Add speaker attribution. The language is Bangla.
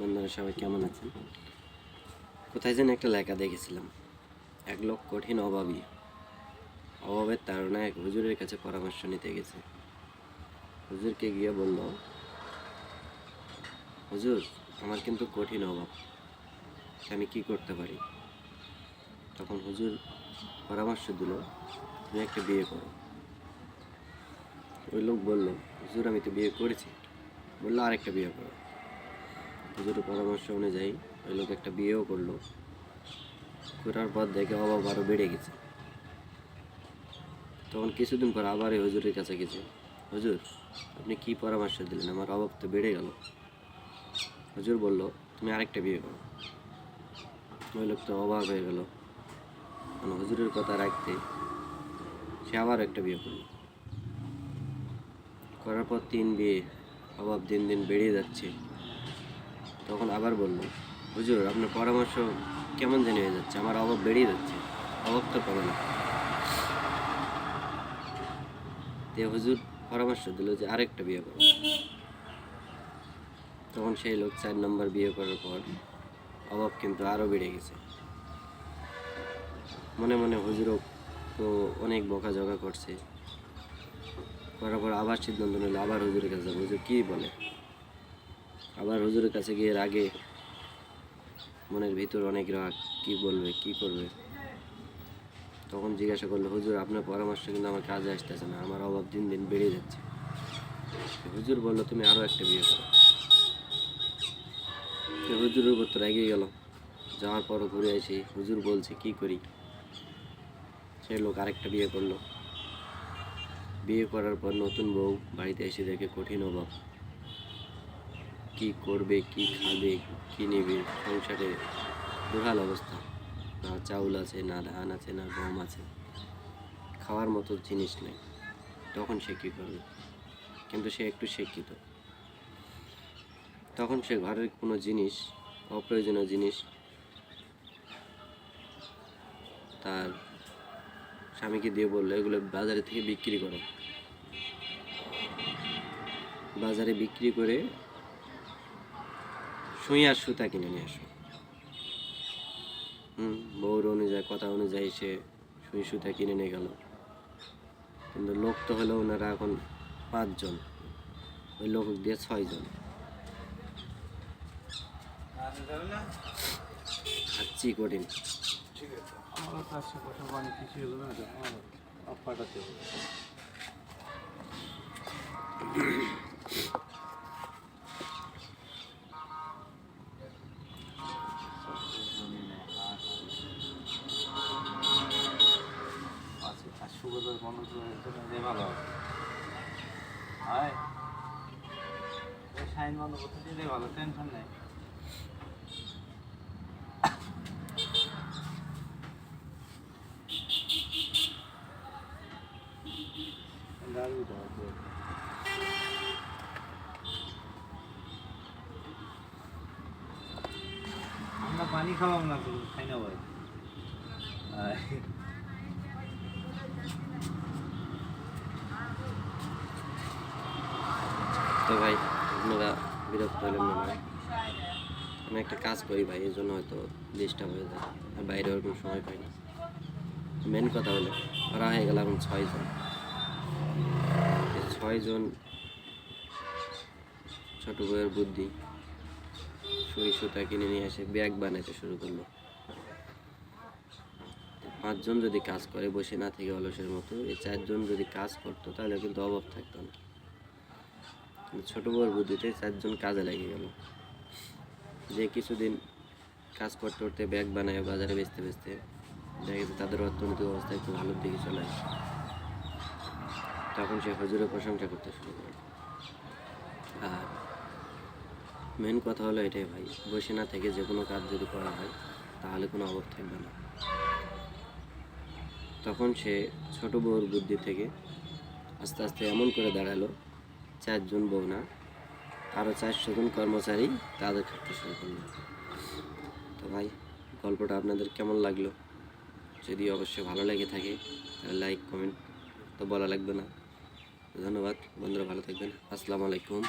Speaker 1: বন্ধুরা সবাই কেমন আছেন? কোথায় যেন একটা লেখা দেখেছিলাম। এক লোক কঠিন অভাবী। অভাবের তাড়না এক হুজুরের কাছে পরামর্শ নিতে গেছে। হুজুরকে গিয়ে বলল, হুজুর, আমার কিন্তু কঠিন অভাব। আমি কি করতে পারি? তখন হুজুর পরামর্শ দিল, তুমি একটা বিয়ে করো। ওই লোক বলল, হুজুর, আমি তো বিয়ে করেছি। বলল, আরেকটা বিয়ে করো। হুজুরের পরামর্শ অনুযায়ী ওই লোক একটা বিয়েও করল। করার পর দেখে অভাব আরও বেড়ে গেছে। তখন কিছুদিন পর আবার এই হুজুরের কাছে গেছে। হুজুর, আপনি কি পরামর্শ দিলেন? আমার অভাব তো বেড়ে গেল। হুজুর বলল, তুমি আরেকটা বিয়ে করো। ওই লোক তো অভাব হয়ে গেল। মানে হুজুরের কথা রাখতে সে আবার একটা বিয়ে করল। করার পর তিন বিয়ে অভাব দিন দিন বেড়ে যাচ্ছে। তখন আবার বলল, হুজুর, আপনার পরামর্শ কেমন জানি হয়ে যাচ্ছে, আমার অভাব বেড়েই যাচ্ছে, অভাব তো পাবে না। তে হুজুর পরামর্শ দিল যে আরেকটা বিয়ে করো। তখন সেই লোক চার নম্বর বিয়ে করার পর অভাব কিন্তু আরও বেড়ে গেছে। মনে মনে হুজুরও তো অনেক বকাঝকা করছে। করার পর আবার সিদ্ধান্ত নিল, আবার হুজুরের কাছে। হুজুর কী বলে? আবার হুজুরের কাছে গিয়ে রাগে, মনের ভিতর অনেক রাগ, কি বলবে, কি করবে? তখন জিজ্ঞাসা করল, হুজুর, আপনার পরামর্শ কিন্তু আমার কাজে আসতেছে না, আমার অভাব দিন দিন বেড়ে যাচ্ছে। হুজুর বলল, তুমি আরও একটা বিয়ে করো। হুজুরের উপর তো রেগে গেল। যাওয়ার পরও ঘুরে আসি, হুজুর বলছে, কি করি? সে লোক আরেকটা বিয়ে করল। বিয়ে করার পর নতুন বউ, বাড়িতে এসে দেখে কঠিন অভাব। কি করবে, কি খাবে, কি নেবে, সংসারে দুহাল অবস্থা। না চাউল আছে, না ধান আছে, না গম আছে। খাওয়ার মতো জিনিস নেই। তখন সে কী করবে? কিন্তু সে একটু শিক্ষিত। তখন সে ঘরের কোনো জিনিস, অপ্রয়োজনীয় জিনিস তার স্বামীকে দিয়ে বলল, এগুলো বাজারে থেকে বিক্রি করো। বাজারে বিক্রি করে সুই আর সুতা কিনে নিয়ে আসো। হুম, বউর অনুযায়ী, কথা অনুযায়ী সে সুই সুতা কিনে নিয়ে গেল। কিন্তু লোক তো হলো ওনারা এখন পাঁচজন। ওই লোক দিয়ে ছয়জন। খাচ্ছি কঠিন।
Speaker 2: আমার কাছে কথা কিছু হলো না বন্ধ ভালো হয় সাইন বন্ধ করতে দিলে ভালো টেনশন নেই আমরা পানি খাওয়াম না তো খাই না ভাই।
Speaker 1: তো ভাই, আপনারা বিরক্ত হলেন না ভাই? আমি একটা কাজ করি ভাই, এই জন্য হয়তো ডিস্টার্ব হয়ে যায়। আর বাইরে ওরকম সময় পাই না। মেন কথা হলো ওরা হয়ে গেল এখন ছয়জন ছয়জন ছোট বইয়ের বুদ্ধি সুতা কিনে নিয়ে এসে ব্যাগ বানাতে শুরু করল। পাঁচজন যদি কাজ করে, বসে না থেকে অলসের মতো, এই চারজন যদি কাজ করতো, তাহলে কিন্তু অভাব থাকতো না। ছোট বউর বুদ্ধিতে চারজন কাজে লেগে গেল। যে কিছুদিন কাজ করতে করতে ব্যাগ বানায়, বাজারে বেচতে বেচতে দেখা গেছে তাদের অর্থনৈতিক অবস্থা একটু ভালোর দিকে চলে আসে। তখন সে হজুরের প্রশংসা করতে শুরু করে। আর মেন কথা হলো এটাই ভাই, বসে না থেকে যে কোনো কাজ যদি করা হয়, তাহলে কোনো অভাব থাকবে না। তখন সে ছোট বউর বুদ্ধি থেকে আস্তে আস্তে এমন করে দাঁড়াল চারজন বৌনা আরও চারশো জন কর্মচারী তাদের খাটতে শুরু করল। তো ভাই, গল্পটা আপনাদের কেমন লাগল? যদি অবশ্যই ভালো লেগে থাকে, তাহলে লাইক কমেন্ট তো বলা লাগবে না। ধন্যবাদ, বন্ধুরা ভালো থাকবেন। আসসালামু আলাইকুম।